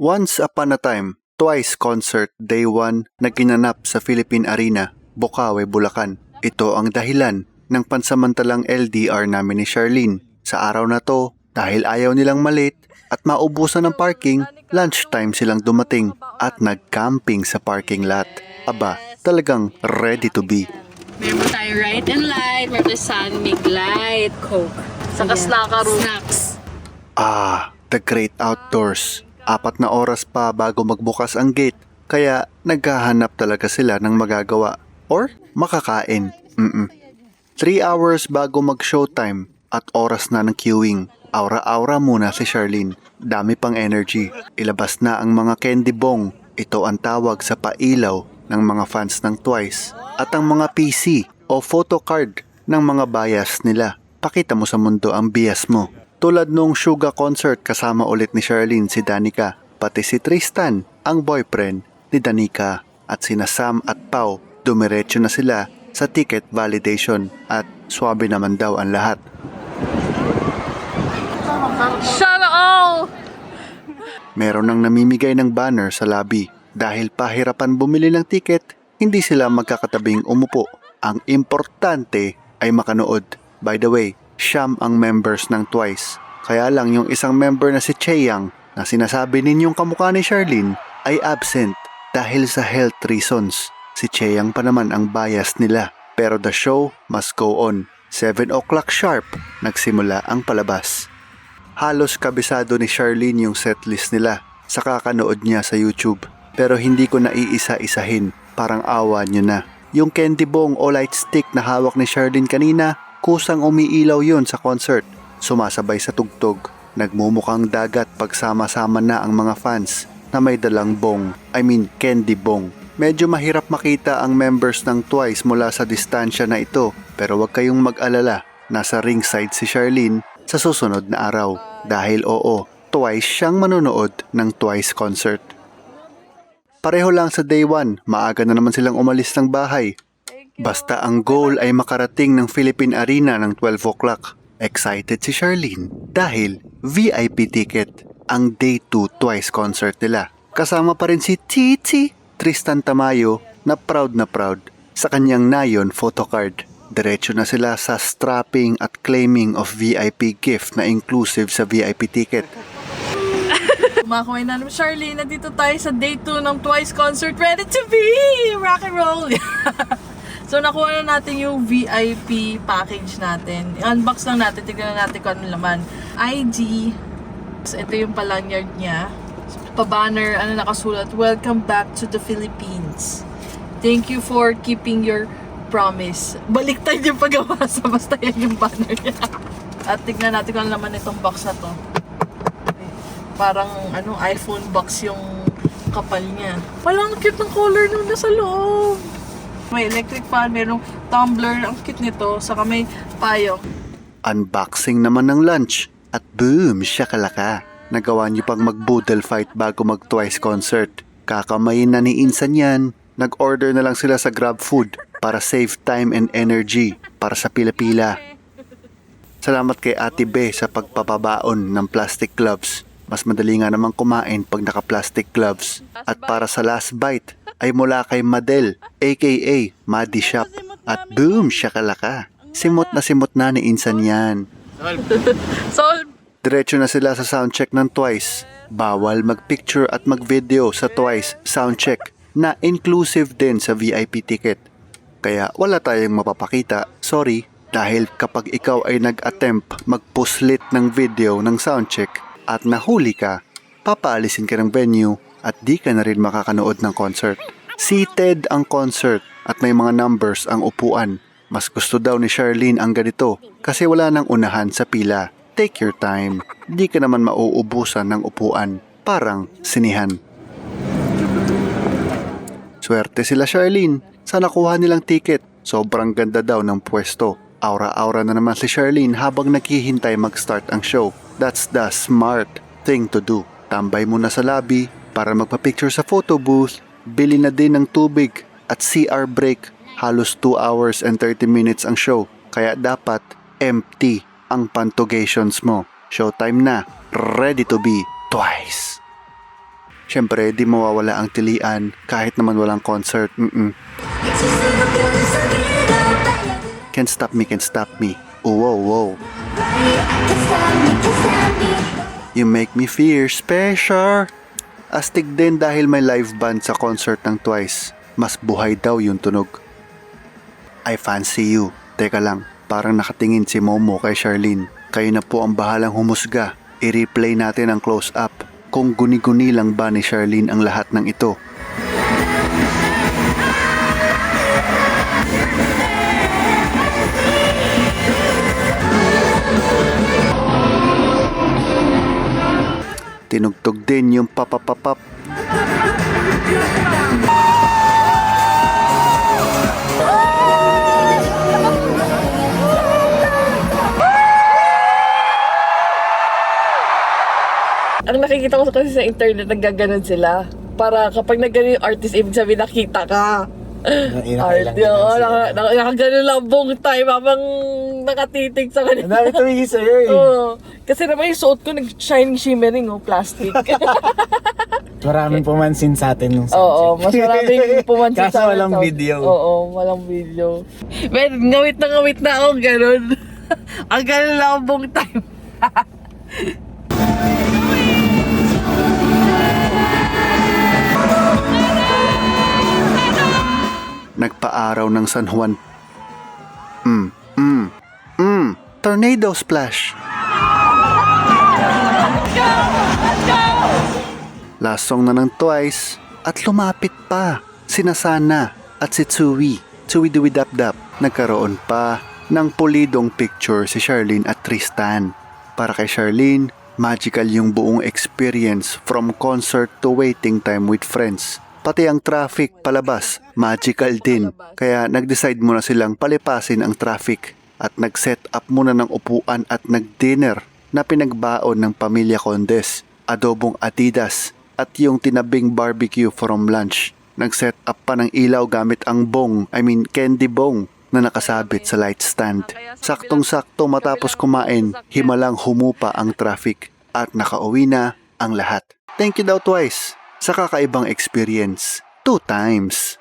Once upon a time, Twice Concert Day 1 na ginanap sa Philippine Arena, Bukawe, Bulacan. Ito ang dahilan ng pansamantalang LDR namin ni Charlene. Sa araw na to, dahil ayaw nilang malit at maubusan ng parking, lunchtime silang dumating at nag-camping sa parking lot. Aba, talagang ready to be. Meron tayo right and light, meron tayo sun, make light, coke. Saka snackaroo. Snacks. Ah, the great outdoors. Apat na oras pa bago magbukas ang gate, kaya naghahanap talaga sila ng magagawa or makakain. Mm-mm. Three hours bago mag-showtime at oras na ng queuing. Aura-aura muna si Charlene. Dami pang energy. Ilabas na ang mga candy bong. Ito ang tawag sa pailaw ng mga fans ng Twice. At ang mga PC o photo card ng mga bias nila. Pakita mo sa mundo ang bias mo. Tulad nung Suga concert kasama ulit ni Charlene si Danica, pati si Tristan, ang boyfriend ni Danica at sina Sam at Pau, dumiretso na sila sa ticket validation at swabe naman daw ang lahat. Sana all! Meron nang namimigay ng banner sa lobby. Dahil pahirapan bumili ng ticket, hindi sila magkakatabing umupo. Ang importante ay makanood. By the way, siyam ang members ng Twice. Kaya lang yung isang member na si Cheyang na sinasabi ninyong kamukha ni Charlene ay absent dahil sa health reasons. Si Cheyang pa naman ang bias nila. Pero the show must go on. 7 o'clock sharp, nagsimula ang palabas. Halos kabisado ni Charlene yung setlist nila sa kakanood niya sa YouTube. Pero hindi ko na iisa-isahin, parang awa niyo na. Yung candy bong o light stick na hawak ni Charlene kanina, kusang umiilaw yun sa concert. Sumasabay sa tugtog. Nagmumukhang dagat pagsama-sama na ang mga fans na may dalang bong, I mean candy bong. Medyo mahirap makita ang members ng Twice mula sa distansya na ito pero huwag kayong mag-alala, nasa ringside si Charlene sa susunod na araw dahil oo, twice siyang manonood ng Twice concert. Pareho lang sa day 1, maaga na naman silang umalis ng bahay. Basta ang goal ay makarating ng Philippine Arena ng 12 o'clock. Excited si Charlene dahil VIP ticket ang day 2 Twice concert nila. Kasama pa rin si Titi Tristan Tamayo na proud na proud sa kanyang nayon photocard. Diretso na sila sa strapping at claiming of VIP gift na inclusive sa VIP ticket. Kumakamay na naman, Charlene, nandito tayo sa day 2 ng Twice concert. Ready to be! Rock and roll! so, nakuha na natin yung VIP package natin. Unbox lang natin, tignan na natin kung ano laman. ID. So, ito yung palanyard niya. Pa-banner, ano nakasulat, Welcome back to the Philippines. Thank you for keeping your promise. Baliktad yung paggawa sa basta yan yung banner niya. At tignan natin kung ano laman itong box na to parang ano iPhone box yung kapal niya. Walang cute ng color nung nasa loob. May electric fan, merong tumbler, ang cute nito, saka may payong. Unboxing naman ng lunch at boom, shakalaka. Nagawa niyo pang mag-boodle fight bago mag-twice concert. Kakamayin na ni Insan yan. Nag-order na lang sila sa Grab Food para save time and energy para sa pila-pila. Salamat kay Ate Be sa pagpapabaon ng plastic gloves. Mas madali nga naman kumain pag naka-plastic gloves. At para sa last bite ay mula kay Madel, aka Madi Shop. At boom, shakalaka. Simot na simot na ni Insan yan. So, Diretso na sila sa soundcheck ng Twice. Bawal mag-picture at mag-video sa Twice soundcheck na inclusive din sa VIP ticket. Kaya wala tayong mapapakita, sorry, dahil kapag ikaw ay nag-attempt magpuslit ng video ng soundcheck at nahuli ka, papaalisin ka ng venue at di ka na rin makakanood ng concert. Seated ang concert at may mga numbers ang upuan. Mas gusto daw ni Charlene ang ganito kasi wala nang unahan sa pila. Take your time. Di ka naman mauubusan ng upuan. Parang sinihan. Swerte sila Charlene sa nakuha nilang ticket. Sobrang ganda daw ng pwesto. Aura-aura na naman si Charlene habang naghihintay mag-start ang show. That's the smart thing to do. Tambay muna sa lobby para magpa-picture sa photo booth. Bili na din ng tubig at CR break. Halos 2 hours and 30 minutes ang show. Kaya dapat empty ang pantugations mo. Showtime na. Ready to be twice. Siyempre, di mawawala ang tilian kahit naman walang concert. Mm-mm. Can't stop me, can't stop me. Oh, whoa. You make me feel special. Astig din dahil may live band sa concert ng Twice. Mas buhay daw yung tunog. I fancy you. Teka lang, parang nakatingin si Momo kay Charlene. Kayo na po ang bahalang humusga. I-replay natin ang close-up. Kung guni-guni lang ba ni Charlene ang lahat ng ito. Tinugtog din yung papapapap. Ang nakikita ko kasi sa internet, naggaganon sila. Para kapag nagganon yung artist, ibig sabihin nakita ka. Art, yun. Naka, naka, nakaganon lang buong time habang nakatitig sa kanila. Dami tumingin sa'yo eh. Oo. Kasi naman yung suot ko, nag-shining shimmering, oh, plastic. Maraming pumansin sa atin nung sunset. Oo, mas maraming pumansin Kaso sa akin walang sa- video. Oo, walang video. Men, ngawit na ngawit na ako, ganun. Ang ganun lang ang buong time. Nagpaaraw ng San Juan. Tornado splash. Last song na ng Twice at lumapit pa sina Sana at si Tsui. Tsui Dui Dap Dap. Nagkaroon pa ng pulidong picture si Charlene at Tristan. Para kay Charlene, magical yung buong experience from concert to waiting time with friends. Pati ang traffic palabas, magical din. Kaya nag-decide muna silang palipasin ang traffic at nag-set up muna ng upuan at nag-dinner na pinagbaon ng pamilya Condes, adobong Adidas at yung tinabing barbecue from lunch. Nag-set up pa ng ilaw gamit ang bong, I mean candy bong na nakasabit sa light stand. Saktong-sakto matapos kumain, himalang humupa ang traffic at nakauwi na ang lahat. Thank you daw twice sa kakaibang experience. Two times.